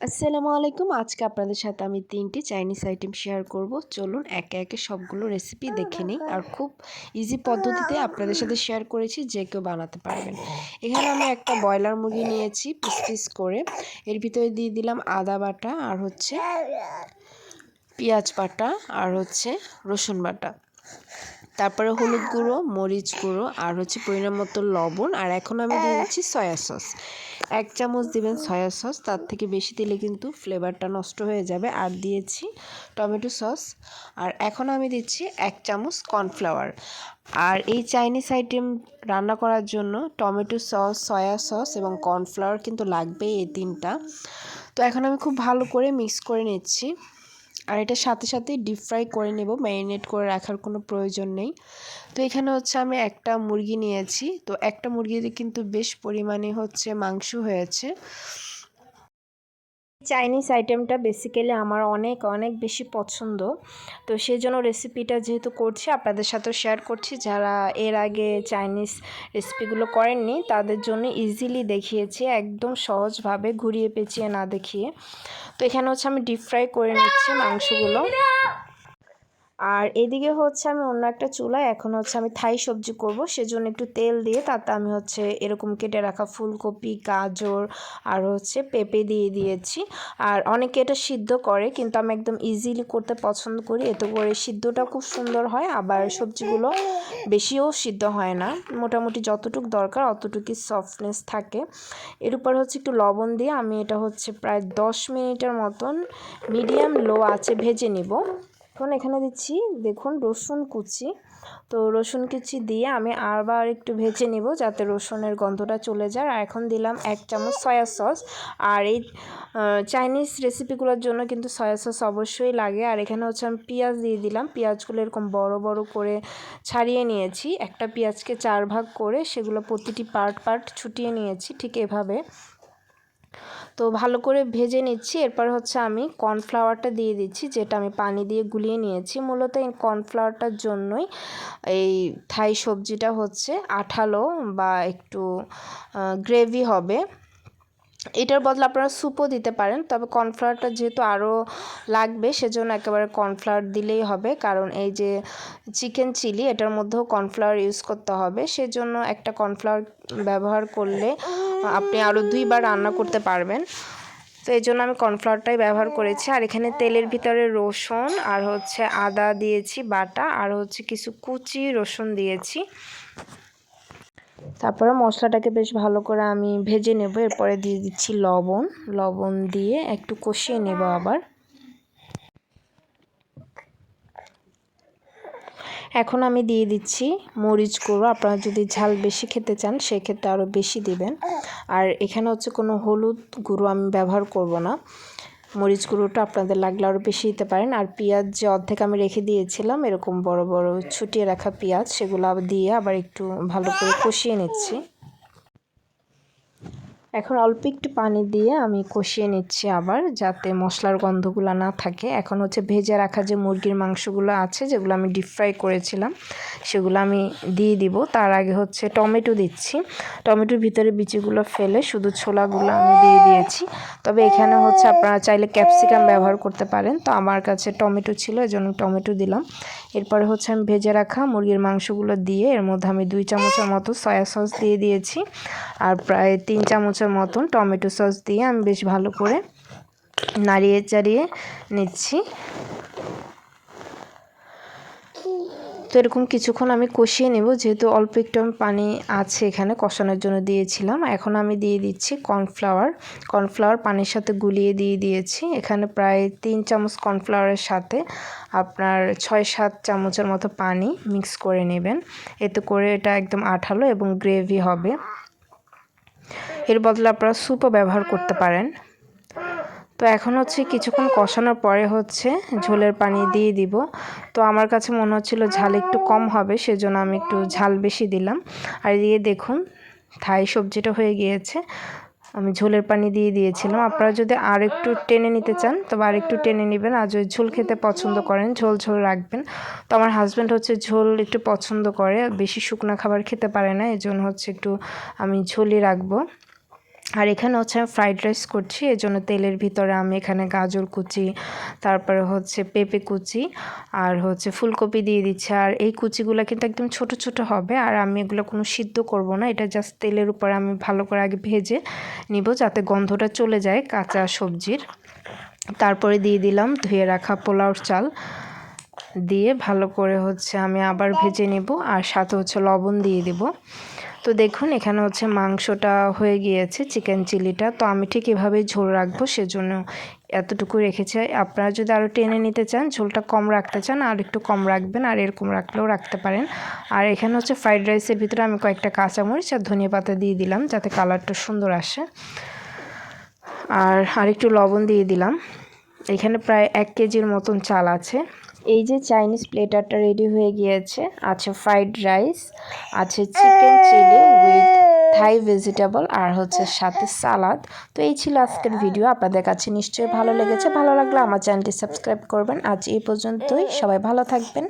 আসসালামু আলাইকুম। আজকে আপনাদের সাথে আমি তিনটি চাইনিজ আইটেম শেয়ার করব। চলুন একে একে সবগুলো রেসিপি দেখে নিই। আর খুব ইজি পদ্ধতিতে আপনাদের সাথে শেয়ার করেছি, যে কেউ বানাতে পারবেন। এখানে আমি একটা ব্রয়লার মুরগি নিয়েছি পিস পিস করে। এর ভিতরে দিয়ে দিলাম আদা বাটা আর হচ্ছে পেঁয়াজ বাটা আর হচ্ছে রসুন বাটা। তারপরে হলুদ গুঁড়ো, মরিচ গুঁড়ো, আর হচ্ছে পরিমাণ মতো লবণ, আর এখন আমি দিয়ে দিচ্ছি সয়া সস। এক চামচ দিবেন সয়া সস, তার থেকে বেশি দিলে কিন্তু ফ্লেভারটা নষ্ট হয়ে যাবে। আর দিয়েছি টমেটো সস, আর এখন আমি দিচ্ছি এক চামচ কর্নফ্লাওয়ার। আর এই চাইনিজ আইটেম রান্না করার জন্য টমেটো সস, সয়া সস এবং কর্নফ্লাওয়ার কিন্তু লাগবে এই তিনটা। তো এখন আমি খুব ভালো করে মিক্স করে নিচ্ছি। আর এটা সাথে সাথে ডিপ ফ্রাই করে নেব ম্যারিনেট করে রাখার কোনো প্রয়োজন নেই। তো এখানে হচ্ছে আমি একটা মুরগি নিয়েছি। তো একটা মুরগিতে কিন্তু বেশ পরিমাণে হচ্ছে মাংস হয়েছে। চাইনিজ আইটেমটা বেসিক্যালি আমার অনেক অনেক বেশি পছন্দ। তো সেই জন্য রেসিপিটা যেহেতু করছি, আপনাদের সাথেও শেয়ার করছি। যারা এর আগে চাইনিজ রেসিপিগুলো করেননি, তাদের জন্য ইজিলি দেখিয়েছি, একদম সহজভাবে ঘুরিয়ে পেঁচিয়ে না দেখিয়ে। তো এখানে হচ্ছে আমি ডিপ ফ্রাই করে নিচ্ছি মাংসগুলো। আর এদিকে হচ্ছে আমি অন্য একটা চুলায়, এখন হচ্ছে আমি থাই সবজি করব, সেজন্য একটু তেল দিয়ে তাতে আমি হচ্ছে এরকম কেটে রাখা ফুলকপি, গাজর আর হচ্ছে পেঁপে দিয়ে দিয়েছি। আর অনেকে এটা সিদ্ধ করে, কিন্তু আমি একদম ইজিলি করতে পছন্দ করি, এতে করে সিদ্ধটা খুব সুন্দর হয়, আবার সবজিগুলো বেশিও সিদ্ধ হয় না। মোটামুটি যতটুক দরকার অতটুকুই সফটনেস থাকে। এর উপর হচ্ছে একটু লবণ দিয়ে আমি এটা হচ্ছে প্রায় দশ মিনিটের মতন মিডিয়াম লো আছে ভেজে নিব। এখন এখানে দিচ্ছি, দেখুন, রসুন কুচি। তো রসুন কুচি দিয়ে আমি আবার একটু ভেজে নিব যাতে রসুনের গন্ধটা চলে যায়। আর এখন দিলাম এক চামচ সয়া সস। আর এই চাইনিজ রেসিপিগুলোর জন্য কিন্তু সয়া সস অবশ্যই লাগে। আর এখানে হচ্ছে আমি পেঁয়াজ দিয়ে দিলাম। পেঁয়াজগুলো এরকম বড় বড় করে ছাড়িয়ে নিয়েছি। একটা পেঁয়াজকে চার ভাগ করে সেগুলো প্রতিটি পার্ট পার্ট ছুটিয়ে নিয়েছি ঠিক এভাবে। তো ভালো করে ভেজে নিচ্ছি। এরপর হচ্ছে আমি কর্নফ্লাওয়ারটা দিয়ে দিচ্ছি, যেটা আমি পানি দিয়ে গুলিয়ে নিয়েছি। মূলত এই কর্নফ্লাওয়ারটার জন্যই এই থাই সবজিটা হচ্ছে আঠালো বা একটু গ্রেভি হবে। এটার বদলে আপনারা স্যুপও দিতে পারেন, তবে কর্নফ্লাওয়ারটা যেহেতু আরও লাগবে, সেজন্য একেবারে কর্নফ্লাওয়ার দিলেই হবে। কারণ এই যে চিকেন চিলি এটার মধ্যেও কর্নফ্লাওয়ার ইউজ করতে হবে। সেজন্য একটা কর্নফ্লাওয়ার ব্যবহার করলে আপনি আরও দুইবার রান্না করতে পারবেন। তো এই জন্য আমি কর্নফ্লাওয়ারটাই ব্যবহার করেছি। আর এখানে তেলের ভিতরে রসুন, আর হচ্ছে আদা দিয়েছি, বাটা, আর হচ্ছে কিছু কুচি রসুন দিয়েছি। তারপরে মশলাটাকে বেশ ভালো করে আমি ভেজে নেব। এরপরে দিয়ে দিচ্ছি লবণ। লবণ দিয়ে একটু কষিয়ে নেব আবার। এখন আমি দিয়ে দিচ্ছি মরিচ গুঁড়ো। আপনারা যদি ঝাল বেশি খেতে চান, সেক্ষেত্রে আরও বেশি দিবেন। আর এখানে হচ্ছে কোনো হলুদ গুঁড়ো আমি ব্যবহার করব না। মরিচ গুঁড়োটা আপনাদের লাগলে আরও বেশি দিতে পারেন। আর পেঁয়াজ যে অর্ধেক আমি রেখে দিয়েছিলাম, এরকম বড় বড় ছুটিয়ে রাখা পেঁয়াজ, সেগুলো দিয়ে আবার একটু ভালো করে কষিয়ে নিচ্ছি। এখন অল্প একটু পানি দিয়ে আমি কষিয়ে নিচ্ছি আবার, যাতে মশলার গন্ধগুলো না থাকে। এখন হচ্ছে ভেজে রাখা যে মুরগির মাংসগুলো আছে, যেগুলো আমি ডিপ ফ্রাই করেছিলাম, সেগুলো আমি দিয়ে দিব। তার আগে হচ্ছে টমেটো দিচ্ছি। টমেটোর ভিতরে বিচিগুলো ফেলে শুধু ছোলাগুলো আমি দিয়ে দিয়েছি। তবে এখানে হচ্ছে আপনারা চাইলে ক্যাপসিকাম ব্যবহার করতে পারেন। তো আমার কাছে টমেটো ছিল, এজন্য টমেটো দিলাম। এরপরে হচ্ছে আমি ভেজে রাখা মুরগির মাংসগুলো দিয়ে এর মধ্যে আমি দুই চামচের মতো সয়া সস দিয়ে দিয়েছি। আর প্রায় তিন চামচের মতন টমেটো সস দিয়ে আমি বেশ ভালো করে নাড়িয়ে চাড়িয়ে নিচ্ছি। তো এরকম কিছুক্ষণ আমি কষিয়ে নেব, যেহেতু অল্প একটু পানি আছে এখানে কষানোর জন্য দিয়েছিলাম। এখন আমি দিয়ে দিচ্ছি কর্নফ্লাওয়ার। কর্নফ্লাওয়ার পানির সাথে গুলিয়ে দিয়ে দিয়েছি। এখানে প্রায় তিন চামচ কর্নফ্লাওয়ারের সাথে আপনার ছয় সাত চামচের মতো পানি মিক্স করে নেবেন। এতে করে এটা একদম আঠালো এবং গ্রেভি হবে। এর বদলে আপনারা স্যুপও ব্যবহার করতে পারেন। তো এখন হচ্ছে কিছুক্ষণ কষানোর পরে হচ্ছে ঝোলের পানি দিয়ে দিব। তো আমার কাছে মনে হচ্ছিল ঝাল একটু কম হবে, সেজন্য আমি একটু ঝাল বেশি দিলাম। আর দিয়ে দেখুন, থাই সবজিটা হয়ে গিয়েছে। আমি ঝোলের পানি দিয়ে দিয়েছিলাম। আপনারা যদি আর একটু টেনে নিতে চান, তবে আর একটু টেনে নেবেন। আর যদি ঝোল খেতে পছন্দ করেন, ঝোল ঝোল রাখবেন। তো আমার হাজব্যান্ড হচ্ছে ঝোল একটু পছন্দ করে, বেশি শুকনো খাবার খেতে পারে না এই জন্য হচ্ছে একটু আমি ঝোলই রাখব। আর এখানে হচ্ছে আমি ফ্রাইড রাইস করছি এই জন্য তেলের ভিতরে আমি এখানে গাজর কুচি, তারপরে হচ্ছে পেঁপে কুচি, আর হচ্ছে ফুলকপি দিয়ে দিচ্ছি। আর এই কুচিগুলো কিন্তু একদম ছোট ছোট হবে, আর আমি এগুলো কোনো সিদ্ধ করব না, এটা জাস্ট তেলের উপর আমি ভালো করে আগে ভেজে নিব যাতে গন্ধটা চলে যায় কাঁচা সবজির। তারপরে দিয়ে দিলাম ধুয়ে রাখা পোলাওর চাল, দিয়ে ভালো করে হচ্ছে আমি আবার ভেজে নেব, আর সাথে হচ্ছে লবণ দিয়ে দেব। তো দেখুন, এখানে হচ্ছে মাংসটা হয়ে গিয়েছে, চিকেন চিলিটা। তো আমি ঠিক এভাবেই ঝোল রাখব, সেজন্য এতটুকু রেখেছি। আপনারা যদি আরও টেনে নিতে চান, ঝোলটা কম রাখতে চান, আর একটু কম রাখবেন, আর এরকম রাখলেও রাখতে পারেন। আর এখানে হচ্ছে ফ্রাইড রাইসের ভিতরে আমি কয়েকটা কাঁচামরিচ আর ধনিয়া পাতা দিয়ে দিলাম, যাতে কালারটা সুন্দর আসে। আর আরেকটু লবণ দিয়ে দিলাম। এখানে প্রায় এক কেজির মতন চাল আছে। এই যে চাইনিজ প্লেটারটা রেডি হয়ে গিয়েছে। আছে ফ্রাইড রাইস আছে chicken chilli with Thai vegetable আর হচ্ছে সাথে সালাদ তো এই ছিল আজকের ভিডিও আপনাদের কাছে নিশ্চয়ই ভালো লেগেছে। ভালো লাগলে আমার চ্যানেলটি সাবস্ক্রাইব করবেন। আজ এই পর্যন্তই। সবাই ভালো থাকবেন।